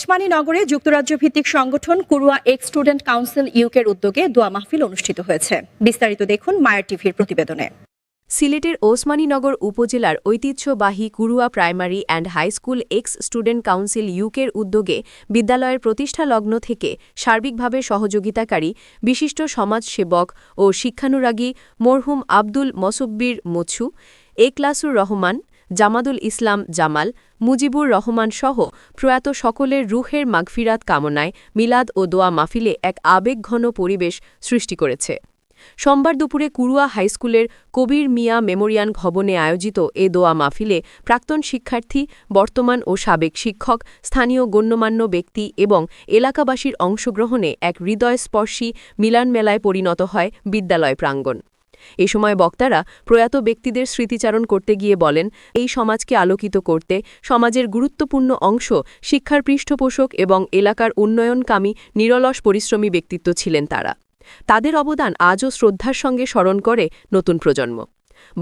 ওসমানী নগরে যুক্তরাজ্য ভিত্তিক সংগঠন কুরুয়া এক্স স্টুডেন্ট কাউন্সিল ইউকের উদ্যোগে দোয়া মাহফিল অনুষ্ঠিত হয়েছে। বিস্তারিত দেখুন মায়ার টিভির প্রতিবেদনে। সিলেটের ওসমানীনগর উপজেলার ঐতিহ্যবাহী Kurua primary and high school ex student council ইউকের উদ্যোগে বিদ্যালয়ের প্রতিষ্ঠা লগ্ন থেকে সার্বিকভাবে সহযোগিতাকারী, বিশিষ্ট সমাজসেবক ও শিক্ষানুরাগী মরহুম আব্দুল মসব্বির মছু একলাসুর রহমান জামাদুল ইসলাম, জামাল, মুজিবুর রহমান সহ প্রয়াত সকলের রুহের মাগফিরাত কামনায় মিলাদ ও দোয়া মাহফিলে এক আবেগঘন পরিবেশ সৃষ্টি করেছে। সোমবার দুপুরে কুরুয়া হাইস্কুলের কবির মিয়া মেমোরিয়ান ভবনে আয়োজিত এ দোয়া মাহফিলে প্রাক্তন শিক্ষার্থী, বর্তমান ও সাবেক শিক্ষক, স্থানীয় গণ্যমান্য ব্যক্তি এবং এলাকাবাসীর অংশগ্রহণে এক হৃদয়স্পর্শী মিলানমেলায় পরিণত হয় বিদ্যালয় প্রাঙ্গণ। এ সময় বক্তারা প্রয়াত ব্যক্তিদের স্মৃতিচারণ করতে গিয়ে বলেন, এই সমাজকে আলোকিত করতে সমাজের গুরুত্বপূর্ণ অংশ শিক্ষার পৃষ্ঠপোষক এবং এলাকার উন্নয়নকামী, নিরলস পরিশ্রমী ব্যক্তিত্ব ছিলেন তারা। তাদের অবদান আজও শ্রদ্ধার সঙ্গে স্মরণ করে নতুন প্রজন্ম।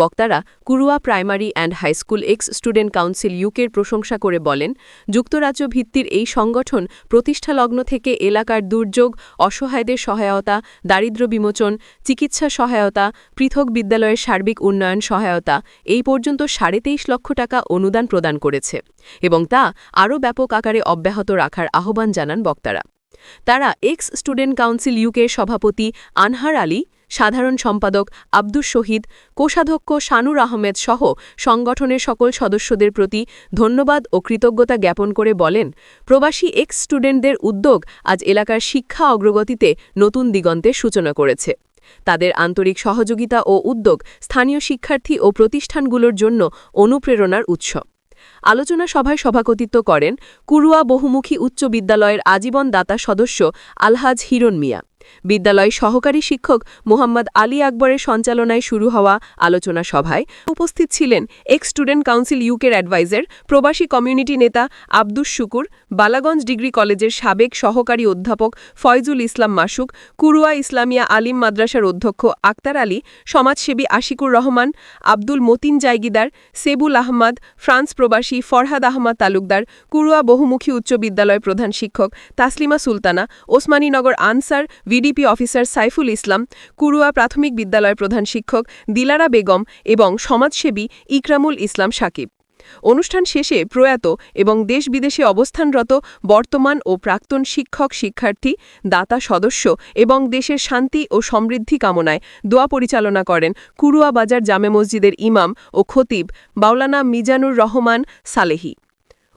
বক্তারা Kurua primary and high school ex student council ইউকের প্রশংসা করে বলেন, যুক্তরাজ্য ভিত্তির এই সংগঠন প্রতিষ্ঠালগ্ন থেকে এলাকার দুর্যোগ, অসহায়দের সহায়তা দারিদ্র্য বিমোচন, চিকিৎসা সহায়তা, পৃথক বিদ্যালয়ের সার্বিক উন্নয়ন সহায়তা এই পর্যন্ত সাড়ে তেইশ লক্ষ টাকা অনুদান প্রদান করেছে এবং তা আরও ব্যাপক আকারে অব্যাহত রাখার আহ্বান জানান বক্তারা। তারা এক্স স্টুডেন্ট কাউন্সিল ইউকের সভাপতি আনহার আলী সাধারণ সম্পাদক আব্দুস শহীদ, কোষাধ্যক্ষ শানুর আহমেদ সহ সংগঠনের সকল সদস্যদের প্রতি ধন্যবাদ ও কৃতজ্ঞতা জ্ঞাপন করে বলেন, প্রবাসী এক্স স্টুডেন্টদের উদ্যোগ আজ এলাকার শিক্ষা অগ্রগতিতে নতুন দিগন্তের সূচনা করেছে। তাদের আন্তরিক সহযোগিতা ও উদ্যোগ স্থানীয় শিক্ষার্থী ও প্রতিষ্ঠানগুলোর জন্য অনুপ্রেরণার উৎস। আলোচনা সভায় সভাপতিত্ব করেন কুরুয়া বহুমুখী উচ্চ বিদ্যালয়ের আজীবন দাতা সদস্য আলহাজ হিরণ মিয়া। বিদ্যালয় সহকারী শিক্ষক মোহাম্মদ আলী আকবরের সঞ্চালনায় শুরু হওয়া আলোচনা সভায় উপস্থিত ছিলেন এক্স স্টুডেন্ট কাউন্সিল ইউকের অ্যাডভাইজার প্রবাসী কমিউনিটি নেতা আব্দুস শুকুর, বালাগঞ্জ ডিগ্রি কলেজের সাবেক সহকারী অধ্যাপক ফয়জুল ইসলাম মাসুক, কুরুয়া ইসলামিয়া আলিম মাদ্রাসার অধ্যক্ষ আক্তার আলী, সমাজসেবী আশিকুর রহমান, আব্দুল মতিন জায়গিদার, সেবুল আহমদ, ফ্রান্স প্রবাসী ফরহাদ আহমদ তালুকদার, কুরুয়া বহুমুখী উচ্চ বিদ্যালয় প্রধান শিক্ষক তাসলিমা সুলতানা, ওসমানীনগর আনসার ভিডিপি অফিসার সাইফুল ইসলাম, কুরুয়া প্রাথমিক বিদ্যালয় প্রধান শিক্ষক দিলারা বেগম এবং সমাজসেবী ইকরামুল ইসলাম সাকিব। অনুষ্ঠান শেষে প্রয়াত এবং দেশ বিদেশে অবস্থানরত বর্তমান ও প্রাক্তন শিক্ষক, শিক্ষার্থী, দাতা সদস্য এবং দেশের শান্তি ও সমৃদ্ধি কামনায় দোয়া পরিচালনা করেন কুরুয়া বাজার জামে মসজিদের ইমাম ও খতিব বাউলানা মিজানুর রহমান সালেহি।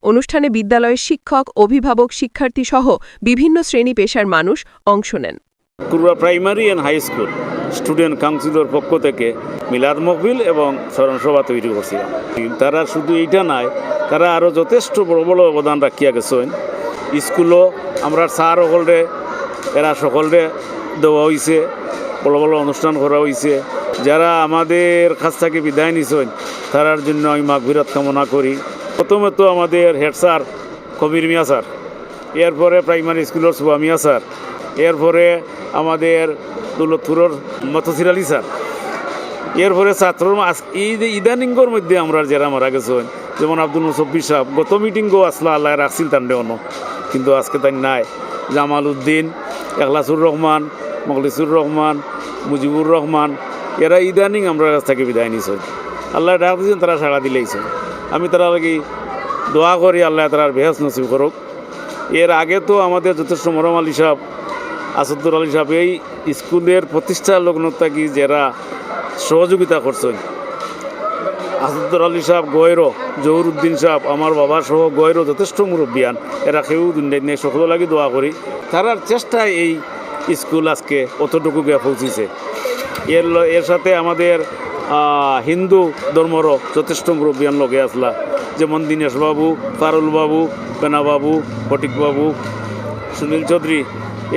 অনুষ্ঠানে বিদ্যালয়ের শিক্ষক, অভিভাবক শিক্ষার্থী সহ বিভিন্ন শ্রেণি পেশার মানুষ অংশ নেন। Kurua primary and high school student councillor পক্ষ থেকে মিলাদ মকবিল এবং স্মরণসভা তৈরি করছিলাম। তারা শুধু এইটা নাই, তারা আরও যথেষ্ট বড় বড় অবদান রাখিয়া গেছেন। স্কুলও আমরা স্যার সকলরে, এরা সকলরে দেওয়া হয়েছে বড় বড় অনুষ্ঠান করা হয়েছে যারা আমাদের কাছ থেকে বিদায় নিছেন, তারার জন্য আমি মাগবিরত কামনা করি। প্রথমে তো আমাদের head sir Kabir Mia sir, এরপরে প্রাইমারি স্কুলের সুবা মিয়া স্যার এরপরে আমাদের দৌলতপুরের মতসির আলী স্যার। এরপরে ছাত্র ইদানিঙ্গর মধ্যে আমরা যারা মারা গেছেন যেমন আব্দুল মুসব্বির সাহেব গত মিটিংও আসলা আল্লাহ রাখছিল তান্ডে অন্য। কিন্তু আজকে তাই নাই। জামাল উদ্দিন, এখলাসুর রহমান, মখলিসুর রহমান, মুজিবুর রহমান, এরা ইদানিং আমরা কাছ থেকে বিদায় নিছেন আল্লাহ ডাক দিয়েছেন তারা সাড়া দিলেইছেন আমি তারা লাগি দোয়া করি আল্লাহ তারা বেহাস নসিব করুক। এর আগে তো আমাদের যথেষ্ট মরম আলী সাহেব আসাদুর আলী সাহেব, এই স্কুলের প্রতিষ্ঠা লগ্ন থাকি যারা সহযোগিতা করছেন? আসাদুর আলী সাহেব গয়েরও জহুরুদ্দিন সাহেব, আমার বাবা সহ গয়েরও যথেষ্ট মুরব্বিয়ান। এরা কেউ দুনিয়া নিয়ে সকল লাগি দোয়া করি। তারার চেষ্টায় এই স্কুল আজকে অতটুকু গিয়ে পৌঁছেছে। এর এর সাথে আমাদের হিন্দু ধর্মরও যথেষ্ট মুরব্বিয়ান লগে আসলা। যেমন দীনেশ বাবু পারুল বাবু, বেনা বাবু, ফটিক সুনীল চৌধুরী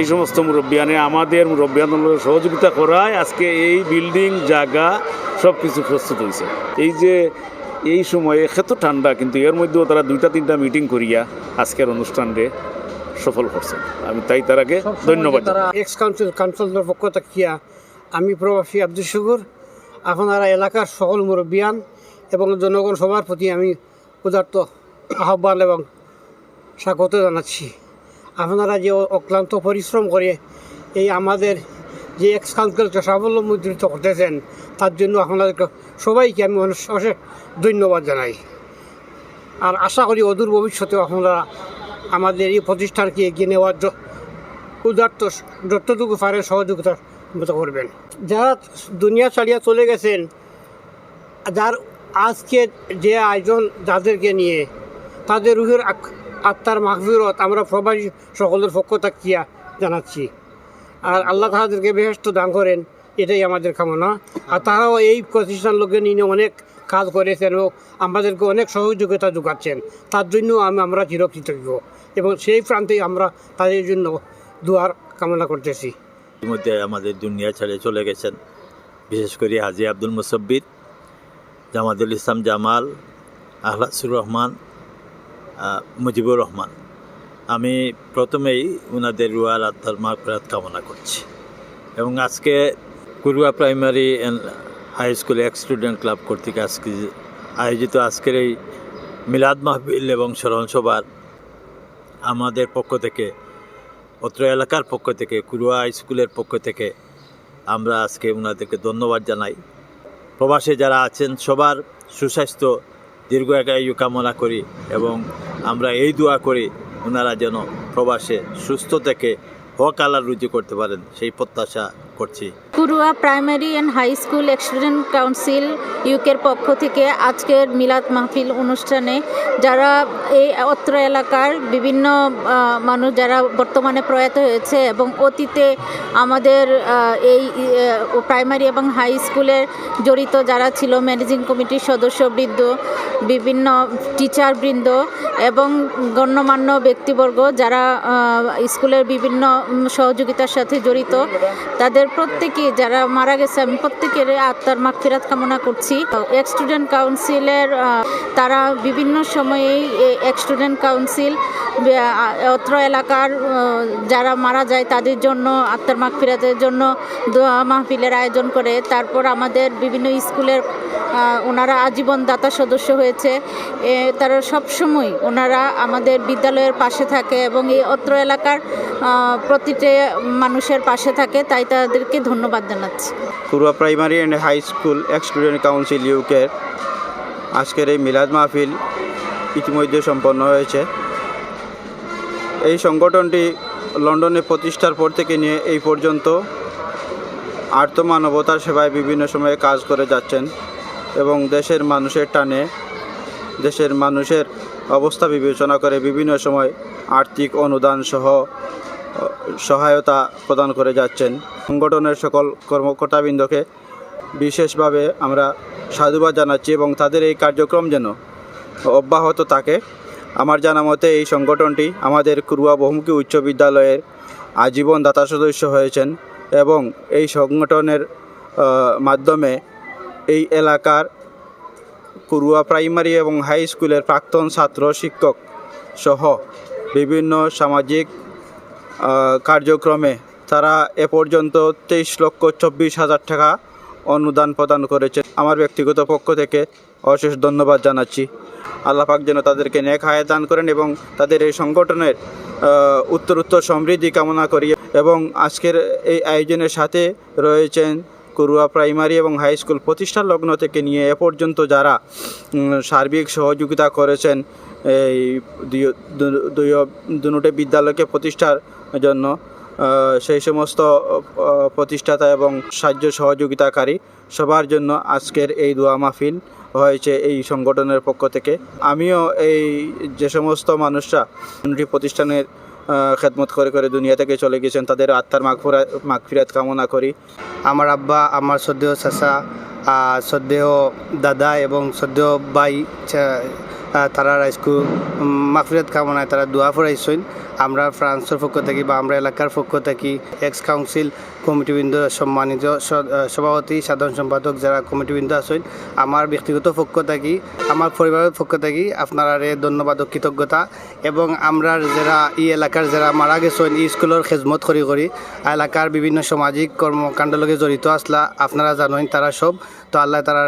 এই সমস্ত মুরব্বিয়ানে আমাদের মুরব্বিয়ানের সহযোগিতা করায় আজকে এই বিল্ডিং জায়গা সব কিছু প্রস্তুত হয়েছে। এই যে এই সময়ে এত ঠান্ডা কিন্তু এর মধ্যেও তারা দুইটা তিনটা মিটিং করিয়া আজকের অনুষ্ঠানকে সফল করছে। আমি তাই তারাকে ধন্যবাদ। এক্স কাউন্সিল কাউন্সিলর পক্ষ থাকিয়া আমি প্রবাসী আব্দুল শুকুর আপনারা এলাকার সকল মুরব্বিয়ান এবং জনগণ সবার প্রতি আমি উদার্ত আহ্বান এবং স্বাগত জানাচ্ছি। আপনারা যে অক্লান্ত পরিশ্রম করে এই আমাদের যে এক্স কাউন্সিলকে সাফল্যমণ্ডিত করতেছেন, তার জন্য আপনাদেরকে সবাইকে আমি অশেষ ধন্যবাদ জানাই। আর আশা করি অদূর ভবিষ্যতেও আপনারা আমাদের এই প্রতিষ্ঠানকে এগিয়ে নেওয়ার উদার্ত যতটুকু পারে সহযোগিতা মতো করবেন। যারা দুনিয়া ছাড়িয়া চলে গেছেন, যার আজকে যে আয়োজন যাদেরকে নিয়ে, তাদের রুহের আত্মার মাহফিরত আমরা প্রবাসী সকলের পক্ষ থাকিয়া জানাচ্ছি। আর আল্লাহ তাহাদেরকে বেহস্ত দান করেন, এটাই আমাদের কামনা। আর তারাও এই প্রতিষ্ঠান লোকে নিয়ে অনেক কাজ করেছেন এবং আমাদেরকে অনেক সহযোগিতা যোগাচ্ছেন। তার জন্য আমি, আমরা চিরকৃতজ্ঞ এবং সেই প্রান্তেই আমরা তাদের জন্য দুয়ার কামনা করতেছি। ইতিমধ্যে আমাদের দুনিয়া ছেড়ে চলে গেছেন, বিশেষ করে হাজি আব্দুল মুসব্বির, জামাতুল ইসলাম জামাল, আহলাসুর রহমান মুজিবুর রহমান, আমি প্রথমেই ওনাদের রুয়াল আত্মার মাগফিরাত কামনা করছি। এবং আজকে Kurua primary and high school ex student club কর্তৃক আজকে আয়োজিত আজকের এই মিলাদ মাহবিল এবং স্মরণ সভার আমাদের পক্ষ থেকে, অত্র এলাকার পক্ষ থেকে, কুরুয়া হাই স্কুলের পক্ষ থেকে আমরা আজকে ওনাদেরকে ধন্যবাদ জানাই। প্রবাসে যারা আছেন, সবার সুস্বাস্থ্য দীর্ঘ একায়ু কামনা করি এবং আমরা এই দোয়া করি ওনারা যেন প্রবাসে সুস্থ থেকে হক আলার রুজি করতে পারেন। সেই প্রত্যাশা করছি। Kurua primary and high school student council ইউকের পক্ষ থেকে আজকের মিলাদ মাহফিল অনুষ্ঠানে যারা এই অত্র এলাকার বিভিন্ন মানুষ যারা বর্তমানে প্রয়াত হয়েছে এবং অতীতে আমাদের এই প্রাইমারি এবং হাই স্কুলের জড়িত যারা ছিল, ম্যানেজিং কমিটির সদস্যবৃন্দ, বিভিন্ন টিচারবৃন্দ এবং গণ্যমান্য ব্যক্তিবর্গ যারা স্কুলের বিভিন্ন সহযোগিতার সাথে জড়িত, তাদের প্রত্যেকে যারা মারা গেছে, আমি প্রত্যেকের আত্মার মাগফিরাত কামনা করছি। এক স্টুডেন্ট কাউন্সিলের তারা বিভিন্ন সময়েই এক স্টুডেন্ট কাউন্সিল অত্র এলাকার যারা মারা যায় তাদের জন্য আত্মার মাগফিরাতের জন্য দোয়া মাহফিলের আয়োজন করে। তারপর আমাদের বিভিন্ন স্কুলের ওনারা আজীবন দাতা সদস্য হয়েছে। তারা সবসময় ওনারা আমাদের বিদ্যালয়ের পাশে থাকে এবং এই অত্র এলাকার প্রতিটি মানুষের পাশে থাকে, তাই তাদেরকে ধন্যবাদ জানাচ্ছি। Kurua primary and high school ex student council ইউকের আজকের এই মিলাদ মাহফিল ইতিমধ্যে সম্পন্ন হয়েছে। এই সংগঠনটি লন্ডনে প্রতিষ্ঠার পর থেকে নিয়ে এই পর্যন্ত আর্থ মানবতার সেবায় বিভিন্ন সময়ে কাজ করে যাচ্ছেন এবং দেশের মানুষের টানে, দেশের মানুষের অবস্থা বিবেচনা করে বিভিন্ন সময় আর্থিক অনুদান সহ সহায়তা প্রদান করে যাচ্ছেন। সংগঠনের সকল কর্মকর্তাবৃন্দকে বিশেষভাবে আমরা সাধুবাদ জানাচ্ছি এবং তাদের এই কার্যক্রম যেন অব্যাহত থাকে। আমার জানা মতে এই সংগঠনটি আমাদের কুরুয়া বহুমুখী উচ্চ বিদ্যালয়ের আজীবন দাতা সদস্য হয়েছেন এবং এই সংগঠনের মাধ্যমে এই এলাকার কুরুয়া প্রাইমারি এবং হাই স্কুলের প্রাক্তন ছাত্র, শিক্ষক সহ বিভিন্ন সামাজিক কার্যক্রমে তারা এ পর্যন্ত তেইশ লক্ষ চব্বিশ হাজার টাকা অনুদান প্রদান করেছে। আমার ব্যক্তিগত পক্ষ থেকে অশেষ ধন্যবাদ জানাচ্ছি। আল্লাপাক যেন তাদেরকে নেক হায়াত দান করেন এবং তাদের এই সংগঠনের উত্তর উত্তরোত্তর সমৃদ্ধি কামনা করি এবং আজকের এই আয়োজনের সাথে রয়েছেন কুরুয়া প্রাইমারি এবং হাই স্কুল প্রতিষ্ঠা লগ্ন থেকে নিয়ে এ পর্যন্ত যারা সার্বিক সহযোগিতা করেছেন, এই দুটো বিদ্যালয়কে প্রতিষ্ঠার জন্য সেই সমস্ত প্রতিষ্ঠাতা এবং সাহায্য সহযোগিতাকারী সবার জন্য আজকের এই দোয়া মাহফিল হয়েছে এই সংগঠনের পক্ষ থেকে। আমিও এই যে সমস্ত মানুষরা প্রতিষ্ঠানের খেদমত করে করে দুনিয়া থেকে চলে গেছেন তাদের আত্মার মাগফুরা মাগফিরাত কামনা করি। আমার আব্বা আমার সদ্যেহ চাষা সদ্যেহ দাদা এবং সদ্যেহ আহ, তারা স্কুল মাফিরাত কামনায় তারা দোয়া ফুরাইছেন আমরা ফ্রান্সের পক্ষ থেকে বা আমরা এলাকার পক্ষ থেকে এক্স কাউন্সিল কমিটিবৃন্দ সম্মানিত সভাপতি সাধারণ সম্পাদক যারা কমিটিবৃন্দ আছেন আমার ব্যক্তিগত পক্ষ থেকে আমার পরিবারের পক্ষ থেকে আপনারা ধন্যবাদ ও কৃতজ্ঞতা। এবং আমরা যারা এই এলাকার যারা মারা গেছেন এই স্কুলের খেজমত করি করি এলাকার বিভিন্ন সামাজিক কর্মকাণ্ডের লগে জড়িত আসলা আপনারা জানেন তারা সব। তো আল্লাহ তারা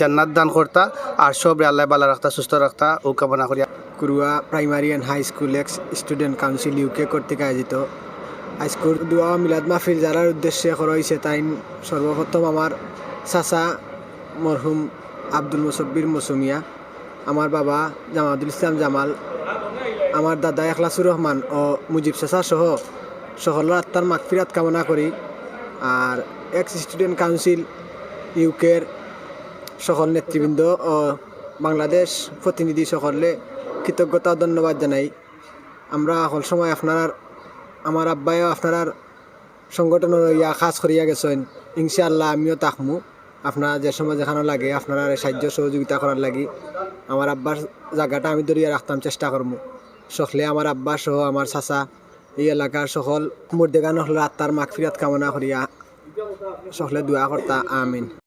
জান্নাত দান করতা আর সব আল্লাহ বালা রাখতা সুস্থ রাখতা ও কামনা করি Kurua primary and high school ex student council UK কর্তৃক আয়োজিত। আজকুর দোয়া মিলাদ মাহফিল যারার উদ্দেশ্যে করা হয়েছে তাই সর্বপ্রথম আমার চাচা মরহুম আব্দুল মুসব্বির মৌসুমিয়া আমার বাবা জামাতুল ইসলাম জামাল আমার দাদা এখলাসুর রহমান ও মুজিব চাচা সহ সকলের আত্মার মাগফিরাত কামনা করি আর এক্স স্টুডেন্ট কাউন্সিল ইউকের সকল নেতৃবৃন্দ ও বাংলাদেশ প্রতিনিধি সকলে কৃতজ্ঞতা, ধন্যবাদ জানাই। আমরা সকল সময় আপনার, আমার আব্বাইও আপনার সংগঠনের ইয়া কাজ করিয়া গেছেন। ইনশাআল্লাহ আমিও তাকমু আপনার যে সময় যেখানে লাগে, আপনার সাহায্য, সহযোগিতা করার লাগি। আমার আব্বার জায়গাটা আমি ধরিয়া রাখতাম, চেষ্টা করব সকলে আমার আব্বা সহ, আমার চাচা, এই এলাকার সকল মুর্দেগান হল আত্মার মাগফিরাত কামনা করিয়া সকলে দোয়া কর্তা, আমিন।